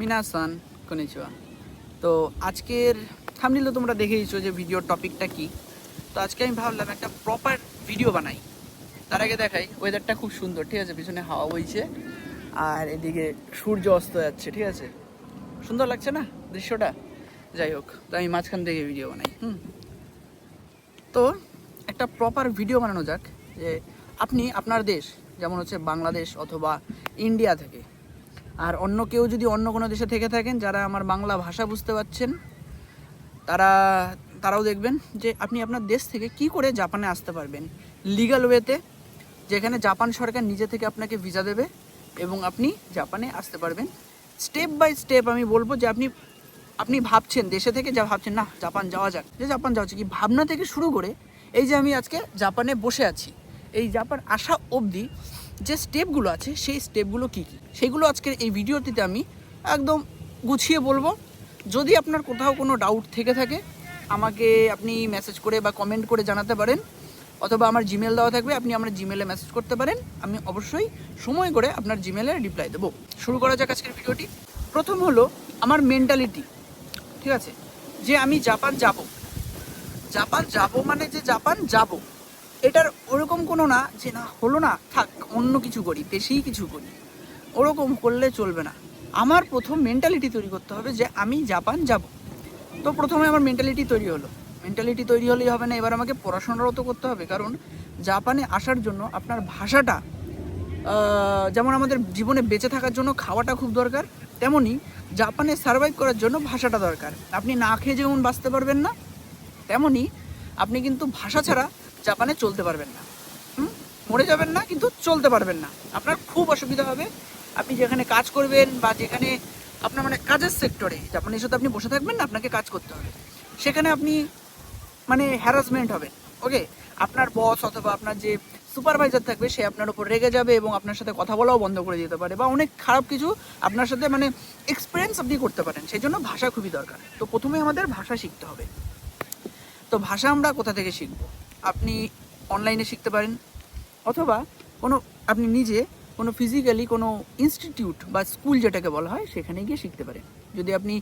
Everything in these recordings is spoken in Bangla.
মিনাসান কনিচুয়া তো আজকের থামনিলে তোমরা দেখেইছো যে ভিডিওর টপিকটা কি। তো আজকে আমি ভাবলাম একটা প্রপার ভিডিও বানাই। তার আগে দেখাই ওয়েদারটা খুব সুন্দর, ঠিক আছে? পিছনে হাওয়া বইছে, আর এদিকে সূর্য অস্ত যাচ্ছে, ঠিক আছে? সুন্দর লাগছে না দৃশ্যটা? যাই হোক, তো আমি মাঝখান থেকে ভিডিও বানাই, হুম? তো একটা প্রপার ভিডিও বানানো যাক, যে আপনি, আপনার দেশ, যেমন হচ্ছে বাংলাদেশ অথবা ইন্ডিয়া থেকে আর অন্য কেউ যদি অন্য কোনো দেশে থেকে থাকেন, যারা আমার বাংলা ভাষা বুঝতে পারছেন, তারা, তারাও দেখবেন যে আপনি আপনার দেশ থেকে কি করে জাপানে আসতে পারবেন। লিগাল ওয়েতে যেখানে জাপান সরকার নিজে থেকে আপনাকে ভিসা দেবে এবং আপনি জাপানে আসতে পারবেন। স্টেপ বাই স্টেপ আমি বলব যে আপনি আপনি ভাবছেন, দেশে থেকে যা ভাবছেন, না, জাপান যাওয়া যাক। যে জাপান যাওয়া কি? ভাবনা থেকে শুরু করে এই যে আমি আজকে জাপানে বসে আছি, এই জাপান আসা অবধি যে স্টেপগুলো আছে, সেই স্টেপগুলো কী কী? সেগুলো আজকের এই ভিডিওটিতে আমি একদম গুছিয়ে বলব। যদি আপনার কোথাও কোনো ডাউট থেকে থাকে, আমাকে আপনি মেসেজ করে বা কমেন্ট করে জানাতে পারেন, অথবা আমার জিমেল দেওয়া থাকবে, আপনি আমার জিমেলে মেসেজ করতে পারেন। আমি অবশ্যই সময় করে আপনার জিমেলে রিপ্লাই দেবো। শুরু করা যাক আজকের ভিডিওটি। প্রথম হলো আমার মেন্টালিটি ঠিক আছে? যে আমি জাপান যাব। জাপান যাব মানে যে জাপান যাব। এটার ওরকম কোনো না যে না, হলো না, থাক, অন্য কিছু করি, বেশিই কিছু করি। ওরকম করলে চলবে না। আমার প্রথম মেন্টালিটি তৈরি করতে হবে যে আমি জাপান যাব। তো প্রথমে আমার মেন্টালিটি তৈরি হলো। মেন্টালিটি তৈরি হলেই হবে না, এবার আমাকে পড়াশোনারও তো করতে হবে। কারণ জাপানে আসার জন্য আপনার ভাষাটা যেমন আমাদের জীবনে বেঁচে থাকার জন্য খাওয়াটা খুব দরকার, তেমনি জাপানে সার্ভাইভ করার জন্য ভাষাটা দরকার। আপনি না খেয়ে যেমন বাঁচতে পারবেন না, তেমনি আপনি কিন্তু ভাষা ছাড়া জাপানে চলতে পারবেন না। হুম? মরে যাবেন না, কিন্তু চলতে পারবেন না। আপনার খুব অসুবিধা হবে। আপনি যেখানে কাজ করবেন বা যেখানে আপনার মানে কাজের সেক্টরে জাপানের সাথে আপনি বসে থাকবেন না, আপনাকে কাজ করতে হবে। সেখানে আপনি মানে হ্যারাসমেন্ট হবে ওকে আপনার বস অথবা আপনার যে সুপারভাইজার থাকবে, সে আপনার উপর রেগে যাবে এবং আপনার সাথে কথা বলাও বন্ধ করে দিতে পারে বা অনেক খারাপ কিছু আপনার সাথে মানে এক্সপিরিয়েন্স আপনি করতে পারেন। সেই জন্য ভাষা খুবই দরকার। তো প্রথমে আমাদের ভাষা শিখতে হবে। তো ভাষা আমরা কোথা থেকে শিখব? আপনি অনলাইনে শিখতে পারেন, অথবা কোনো, আপনি নিজে কোনো ফিজিক্যালি কোনো ইনস্টিটিউট বা স্কুল যেটাকে বলা হয়, সেখানে গিয়ে শিখতে পারেন। যদি আপনি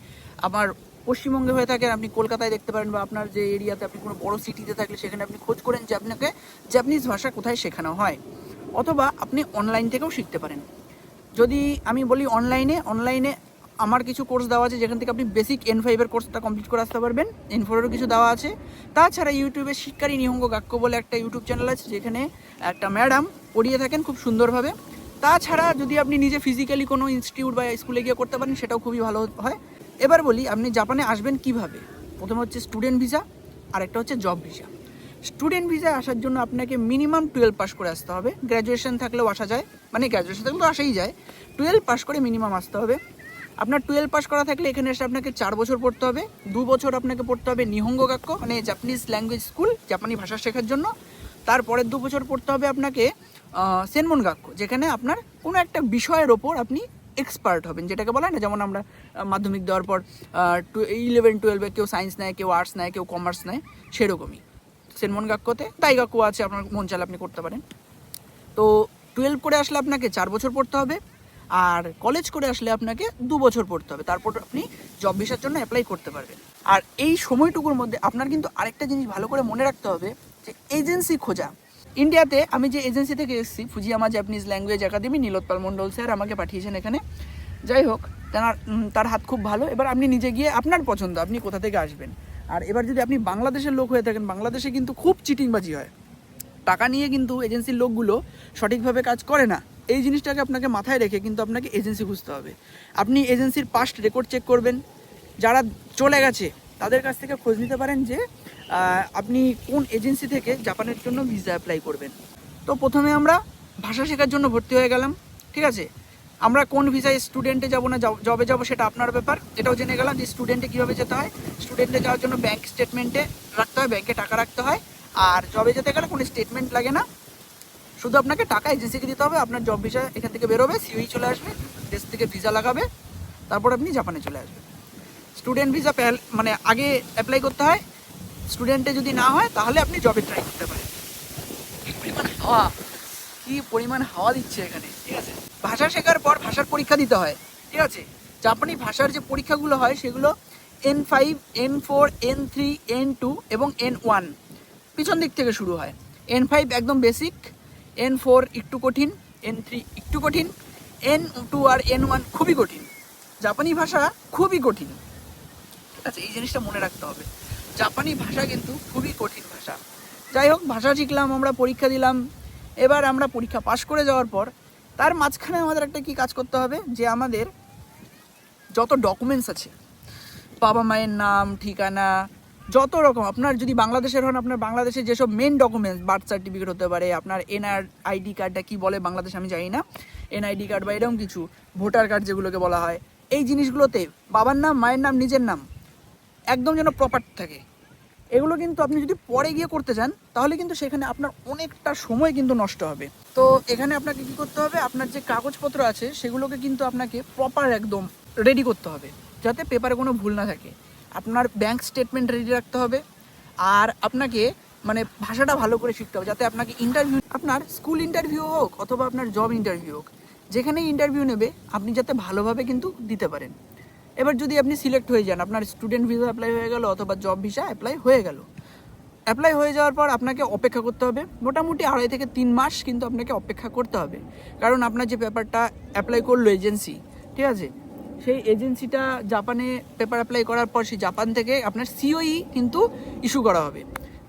আমার পশ্চিমবঙ্গে হয়ে থাকেন, আপনি কলকাতায় দেখতে পারেন বা আপনার যে এরিয়াতে আপনি কোনো বড় সিটিতে থাকলে, সেখানে আপনি খোঁজ করেন যে আপনাকে জাপানিজ ভাষা কোথায় শেখানো হয়, অথবা আপনি অনলাইন থেকেও শিখতে পারেন। যদি আমি বলি অনলাইনে অনলাইনে আমার কিছু কোর্স দেওয়া আছে, যেখান থেকে আপনি বেসিক এন ফাইভের কোর্সটা কমপ্লিট করে আসতে পারবেন। এন ফোরেরও কিছু দেওয়া আছে। তাছাড়া ইউটিউবে শিক্ষারী নিহঙ্গ গাক্য বলে একটা ইউটিউব চ্যানেল আছে, যেখানে একটা ম্যাডাম পড়িয়ে থাকেন খুব সুন্দরভাবে। তাছাড়া যদি আপনি নিজে ফিজিক্যালি কোনো ইনস্টিটিউট বা স্কুলে গিয়ে করতে পারেন, সেটাও খুবই ভালো হয়। এবার বলি, আপনি জাপানে আসবেন কীভাবে? প্রথমে হচ্ছে স্টুডেন্ট ভিসা আর একটা হচ্ছে জব ভিসা স্টুডেন্ট ভিসায় আসার জন্য আপনাকে মিনিমাম টুয়েলভ পাস করে আসতে হবে। গ্র্যাজুয়েশন থাকলেও আসা যায়। মানে গ্র্যাজুয়েশন থাকলেও আসাই যায়। টুয়েলভ পাস করে মিনিমাম আসতে হবে। আপনার টুয়েলভ পাস করা থাকলে এখানে এসে আপনাকে চার বছর পড়তে হবে, দু বছর আপনাকে পড়তে হবে নিহঙ্গ কাক্য মানে জাপানিজ ল্যাঙ্গুয়েজ স্কুল জাপানি ভাষা শেখার জন্য। তারপরের দু বছর পড়তে হবে আপনাকে সেনমন গাক্য যেখানে আপনার কোনো একটা বিষয়ের ওপর আপনি এক্সপার্ট হবেন, যেটাকে বলা না, যেমন আমরা মাধ্যমিক দেওয়ার পর টু ইলেভেন টুয়েলভে কেউ সায়েন্স নেয়, কেউ আর্টস নেয়, কেউ কমার্স নেয়, সেরকমই। সেনমন গাক্যতে তাই গাক্য আছে, আপনার মন চালে আপনি করতে পারেন। তো টুয়েলভ করে আসলে আপনাকে চার বছর পড়তে হবে আর কলেজ করে আসলে আপনাকে দু বছর পড়তে হবে। তারপর আপনি জব ভিসার জন্য অ্যাপ্লাই করতে পারবেন। আর এই সময়টুকুর মধ্যে আপনার কিন্তু আরেকটা জিনিস ভালো করে মনে রাখতে হবে যে এজেন্সি খোঁজা। ইন্ডিয়াতে আমি যে এজেন্সি থেকে এসেছি Fujiyama Japanese language academy Nilotpal Mondal sir আমাকে পাঠিয়েছেন এখানে। যাই হোক তার তার হাত খুব ভালো। এবার আপনি নিজে গিয়ে আপনার পছন্দ, আপনি কোথা থেকে আসবেন? আর এবার যদি আপনি বাংলাদেশের লোক হয়ে থাকেন, বাংলাদেশে কিন্তু খুব চিটিংবাজি হয়। টাকা নিয়ে কিন্তু এজেন্সির লোকগুলো সঠিকভাবে কাজ করে না। এই জিনিসটাকে আপনাকে মাথায় রেখে কিন্তু আপনাকে এজেন্সি খুঁজতে হবে। আপনি এজেন্সির পাস্ট রেকর্ড চেক করবেন। যারা চলে গেছে, তাদের কাছ থেকে খোঁজ নিতে পারেন যে আপনি কোন এজেন্সি থেকে জাপানের জন্য ভিসা অ্যাপ্লাই করবেন। তো প্রথমে আমরা ভাষা শেখার জন্য ভর্তি হয়ে গেলাম, ঠিক আছে? আমরা কোন ভিসায় স্টুডেন্টে যাব না জবে যাব সেটা আপনার ব্যাপার। এটাও জেনে গেলাম যে স্টুডেন্টে কীভাবে যেতে হয়। স্টুডেন্টে যাওয়ার জন্য ব্যাঙ্ক স্টেটমেন্টে রাখতে হয় ব্যাংকে টাকা রাখতে হয়। আর জবে যেতে গেলে কোনো স্টেটমেন্ট লাগে না। শুধু আপনাকে টাকা এজেন্সিকে দিতে হবে, আপনার জব ভিসা এখান থেকে বেরোবে সিওই চলে আসবে, দেশ থেকে ভিসা লাগাবে, তারপর আপনি জাপানে চলে আসবেন। স্টুডেন্ট ভিসা মানে আগে অ্যাপ্লাই করতে হয় স্টুডেন্টে যদি না হয়, তাহলে আপনি জবে ট্রাই করতে পারেন। হাওয়া, কি পরিমাণ হাওয়া দিচ্ছে এখানে, ঠিক আছে? ভাষা শেখার পর ভাষার পরীক্ষা দিতে হয়, ঠিক আছে? জাপানি ভাষার যে পরীক্ষাগুলো হয়, সেগুলো N five N four N three N two এবং এন ওয়ান পিছন দিক থেকে শুরু হয়। এন ফাইভ একদম বেসিক এন ফোর একটু কঠিন এন থ্রি একটু কঠিন এন টু আর এন ওয়ান খুবই কঠিন। জাপানি ভাষা খুবই কঠিন। ঠিক আছে, এই জিনিসটা মনে রাখতে হবে। জাপানি ভাষা কিন্তু খুবই কঠিন ভাষা। যাই হোক, ভাষা শিখলাম, আমরা পরীক্ষা দিলাম। এবার আমরা পরীক্ষা পাশ করে যাওয়ার পর, তার মাঝখানে আমাদের একটা কি কাজ করতে হবে, যে আমাদের যত ডকুমেন্টস আছে, বাবা মায়ের নাম, ঠিকানা যত রকম, আপনার যদি বাংলাদেশের হন, আপনার বাংলাদেশের যেসব মেন ডকুমেন্টস বার্থ সার্টিফিকেট হতে পারে, আপনার এনআর আইডি কার্ডটা কি বলে বাংলাদেশ আমি জানি না এনআইডি কার্ড বা এরকম কিছু ভোটার কার্ড যেগুলোকে বলা হয়, এই জিনিসগুলোতে বাবার নাম, মায়ের নাম, নিজের নাম, একদম যেন প্রপার থাকে। এগুলো কিন্তু আপনি যদি পরে গিয়ে করতে চান, তাহলে কিন্তু সেখানে আপনার অনেকটা সময় কিন্তু নষ্ট হবে। তো এখানে আপনাকে কি করতে হবে, আপনার যে কাগজপত্র আছে, সেগুলোকে কিন্তু আপনাকে প্রপার একদম রেডি করতে হবে, যাতে পেপারে কোনো ভুল না থাকে। আপনার ব্যাংক স্টেটমেন্ট রেডি রাখতে হবে। আর আপনাকে মানে ভাষাটা ভালো করে শিখতে হবে, যাতে আপনাকে ইন্টারভিউ আপনার স্কুল ইন্টারভিউ হোক অথবা আপনার জব ইন্টারভিউ হোক, যেখানেই ইন্টারভিউ নেবে, আপনি যাতে ভালোভাবে কিন্তু দিতে পারেন। এবার যদি আপনি সিলেক্ট হয়ে যান, আপনার স্টুডেন্ট ভিসা অ্যাপ্লাই হয়ে গেল অথবা জব ভিসা অ্যাপ্লাই হয়ে গেল। অ্যাপ্লাই হয়ে যাওয়ার পর আপনাকে অপেক্ষা করতে হবে। মোটামুটি আড়াই থেকে তিন মাস কিন্তু আপনাকে অপেক্ষা করতে হবে। কারণ আপনার যে পেপারটা অ্যাপ্লাই করল এজেন্সি ঠিক আছে? সেই এজেন্সিটা জাপানে পেপার অ্যাপ্লাই করার পর সেই জাপান থেকে আপনার সিওই কিন্তু ইস্যু করা হবে।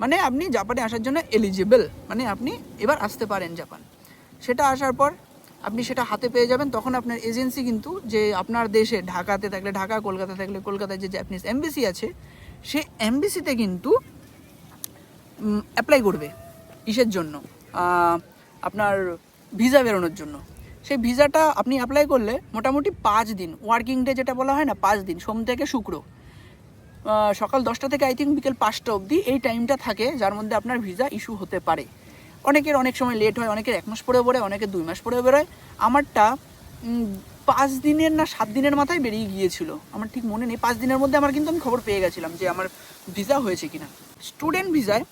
মানে আপনি জাপানে আসার জন্য এলিজিবল মানে আপনি এবার আসতে পারেন জাপান। সেটা আসার পর আপনি সেটা হাতে পেয়ে যাবেন, তখন আপনার এজেন্সি কিন্তু যে আপনার দেশে, ঢাকাতে থাকলে ঢাকা, কলকাতা থাকলে কলকাতায় যে জাপানিজ এমবিসি আছে, সে এমবিসিতে কিন্তু অ্যাপ্লাই করবে, ইসের জন্য আপনার ভিসা বেরোনোর জন্য। সেই ভিসাটা আপনি অ্যাপ্লাই করলে মোটামুটি পাঁচ দিন ওয়ার্কিং ডে যেটা বলা হয় না, পাঁচ দিন, সোম থেকে শুক্র। সকাল দশটা থেকে আই থিঙ্ক বিকেল পাঁচটা অবধি এই টাইমটা থাকে যার মধ্যে আপনার ভিসা ইস্যু হতে পারে। অনেকের অনেক সময় লেট হয়, অনেকের এক মাস পরে বেরোয়, অনেকের দুই মাস পরে বেরোয়। আমারটা পাঁচ দিনের না সাত দিনের মাথায় বেরিয়ে গিয়েছিল। আমার ঠিক মনে নেই, পাঁচ দিনের মধ্যে আমার কিন্তু আমি খবর পেয়ে গেছিলাম যে আমার ভিসা হয়েছে কিনা। স্টুডেন্ট ভিসায়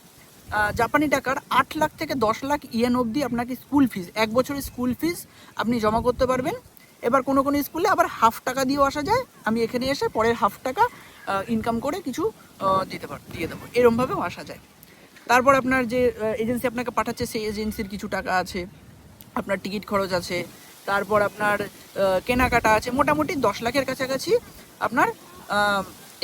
জাপানি টাকার আট লাখ থেকে দশ লাখ ইয়েন অবধি আপনাকে স্কুল ফিস এক বছরের স্কুল ফিস আপনি জমা করতে পারবেন। এবার কোনো কোনো স্কুলে আবার হাফ টাকা দিয়েও আসা যায়। আমি এখানে এসে পরের হাফ টাকা ইনকাম করে কিছু দিতে পার দিয়ে দেবো। এরমভাবেও আসা যায়। তারপর আপনার যে এজেন্সি আপনাকে পাঠাচ্ছে, সেই এজেন্সির কিছু টাকা আছে। আপনার টিকিট খরচ আছে। তারপর আপনার কেনাকাটা আছে। মোটামুটি দশ লাখের কাছাকাছি আপনার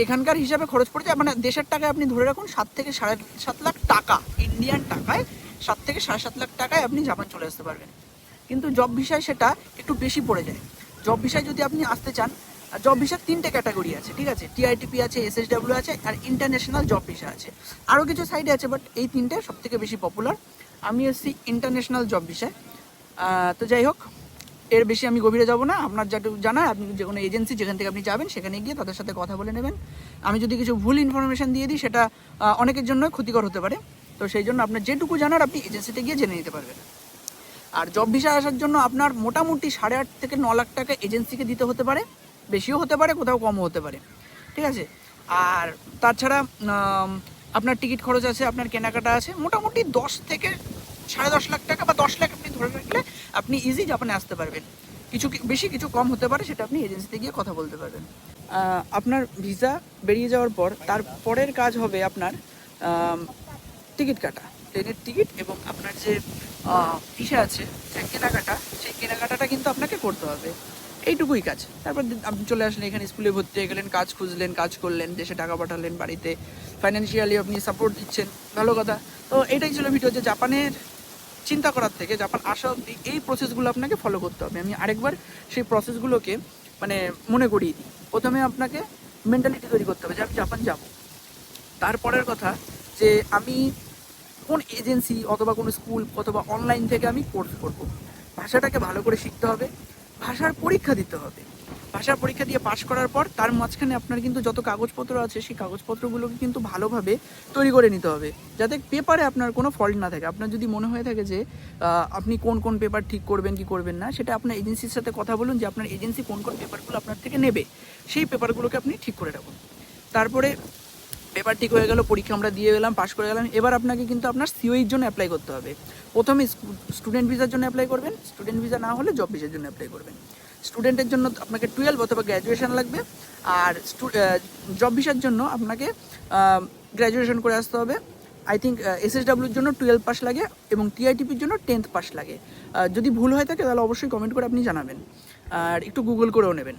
এখানকার হিসাবে খরচ পড়ছে মানে দেশের টাকায় আপনি ধরে রাখুন সাত থেকে সাড়ে সাত লাখ টাকা ইন্ডিয়ান টাকায় সাত থেকে সাড়ে সাত লাখ টাকায় আপনি জাপান চলে আসতে পারবেন। কিন্তু জব ভিসায় সেটা একটু বেশি পড়ে যায়। জব ভিসায় যদি আপনি আসতে চান জব ভিসার তিনটে ক্যাটাগরি আছে, ঠিক আছে? টিআইটিপি আছে এসএসডাব্লিউ আছে, আর ইন্টারন্যাশনাল জব ভিসা আছে। আরও কিছু সাইডে আছে বাট এই তিনটে সব থেকে বেশি পপুলার আমি এসছি ইন্টারন্যাশনাল জব ভিসায় তো যাই হোক এর বেশি আমি গভীরে যাব না। আপনার যেটুকু জানা আপনি যে কোনো এজেন্সি যেখান থেকে আপনি যাবেন, সেখানে গিয়ে তাদের সাথে কথা বলে নেবেন। আমি যদি কিছু ভুল ইনফরমেশন দিয়ে দিই, সেটা অনেকের জন্য ক্ষতিকর হতে পারে। তো সেই জন্য আপনার যেটুকু জানার, আপনি এজেন্সিতে গিয়ে জেনে নিতে পারবেন। আর জব ভিসা আসার জন্য আপনার মোটামুটি সাড়ে আট থেকে ন লাখ টাকা এজেন্সিকে দিতে হতে পারে। বেশিও হতে পারে, কোথাও কমও হতে পারে। ঠিক আছে? আর তাছাড়া আপনার টিকিট খরচ আছে, আপনার কেনাকাটা আছে। মোটামুটি দশ থেকে সাড়ে দশ লাখ টাকা বা দশ লাখ আপনি ধরে রাখলে আপনি ইজি জাপানে আসতে পারবেন। কিছু বেশি কিছু কম হতে পারে সেটা আপনি এজেন্সিতে গিয়ে কথা বলতে পারবেন। আপনার ভিসা বেরিয়ে যাওয়ার পর তার পরের কাজ হবে আপনার টিকিট কাটা। ট্রেনের টিকিট এবং আপনার যে ভিসা আছে কেনাকাটা সেই কেনাকাটাটা কিন্তু আপনাকে করতে হবে। এইটুকুই কাজ। তারপর আপনি চলে আসলেন এখানে স্কুলে ভর্তি হয়ে গেলেন কাজ খুঁজলেন কাজ করলেন দেশে টাকা পাঠালেন বাড়িতে। ফাইন্যান্সিয়ালি আপনি সাপোর্ট দিচ্ছেন ভালো কথা। তো এটাই ছিল ভিডিও যে জাপানের চিন্তা করার থেকে জাপান আসা অব্দি এই প্রসেসগুলো আপনাকে ফলো করতে হবে। আমি আরেকবার সেই প্রসেসগুলোকে মানে মনে করিয়ে দিই। প্রথমে আপনাকে মেন্টালিটি তৈরি করতে হবে যে আমি জাপান যাব। তারপরের কথা যে আমি কোন এজেন্সি অথবা কোনো স্কুল অথবা অনলাইন থেকে আমি কোর্স করব। ভাষাটাকে ভালো করে শিখতে হবে। ভাষার পরীক্ষা দিতে হবে। ভাষার পরীক্ষা দিয়ে পাশ করার পর তার মাঝখানে আপনার কিন্তু যত কাগজপত্র আছে, সেই কাগজপত্রগুলোকে কিন্তু ভালোভাবে তৈরি করে নিতে হবে। যাতে পেপারে আপনার কোনো ফল্ট না থাকে। আপনার যদি মনে হয়ে থাকে যে আপনি কোন কোন পেপার ঠিক করবেন, কি করবেন না, সেটা আপনার এজেন্সির সাথে কথা বলুন যে, আপনার এজেন্সি কোন কোন পেপারগুলো আপনার থেকে নেবে। সেই পেপারগুলোকে আপনি ঠিক করে রাখুন। তারপরে পেপার ঠিক হয়ে গেল, পরীক্ষা আমরা দিয়ে গেলাম, পাশ করে গেলাম। এবার আপনাকে কিন্তু আপনার সিওইর জন্য অ্যাপ্লাই করতে হবে। প্রথমে স্টুডেন্ট ভিসার জন্য অ্যাপ্লাই করবেন। স্টুডেন্ট ভিসা না হলে জব ভিসার জন্য অ্যাপ্লাই করবেন। স্টুডেন্টের জন্য আপনাকে টুয়েলভ অথবা গ্র্যাজুয়েশন লাগবে। আর জব ভিসার জন্য আপনাকে গ্র্যাজুয়েশন করে আসতে হবে। আই থিঙ্ক এসএসডাব্লিউর জন্য টুয়েলভ পাস লাগে এবং টিআইটিপির জন্য টেন্থ পাস লাগে। যদি ভুল হয়ে থাকে তাহলে অবশ্যই কমেন্ট করে আপনি জানাবেন। আর একটু গুগল করেও নেবেন।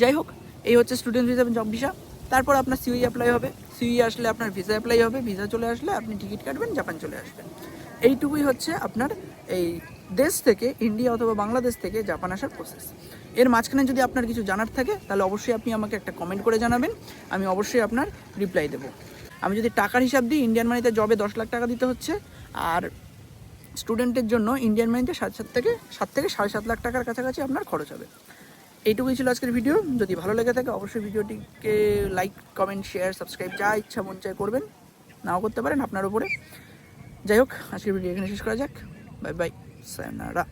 যাই হোক, এই হচ্ছে স্টুডেন্ট ভিসা জব ভিসা তারপর আপনার সিউই অ্যাপ্লাই হবে। সিউই আসলে আপনার ভিসা অ্যাপ্লাই হবে। ভিসা চলে আসলে আপনি টিকিট কাটবেন জাপান চলে আসবেন। এইটুকুই হচ্ছে আপনার এই দেশ থেকে ইন্ডিয়া অথবা বাংলাদেশ থেকে জাপান আসার প্রসেস এর মাঝখানে যদি আপনার কিছু জানার থাকে, তাহলে অবশ্যই আপনি আমাকে একটা কমেন্ট করে জানাবেন, আমি অবশ্যই আপনার রিপ্লাই দেবো। আমি যদি টাকার হিসাব দিই ইন্ডিয়ান মানিতে জবে দশ লাখ টাকা দিতে হচ্ছে, আর স্টুডেন্টের জন্য ইন্ডিয়ান মানিতে সাত সাত থেকে সাত থেকে সাড়ে সাত লাখ টাকার কাছাকাছি আপনার খরচ হবে। এইটুকুই ছিল আজকের ভিডিও যদি ভালো লেগে থাকে, অবশ্যই ভিডিওটিকে লাইক কমেন্ট শেয়ার সাবস্ক্রাইব যা ইচ্ছা মন চায় করবেন। নাও করতে পারেন আপনার উপরে। যাই হোক আজকের ভিডিও এখানে শেষ করা যাক। Bye bye sayonara.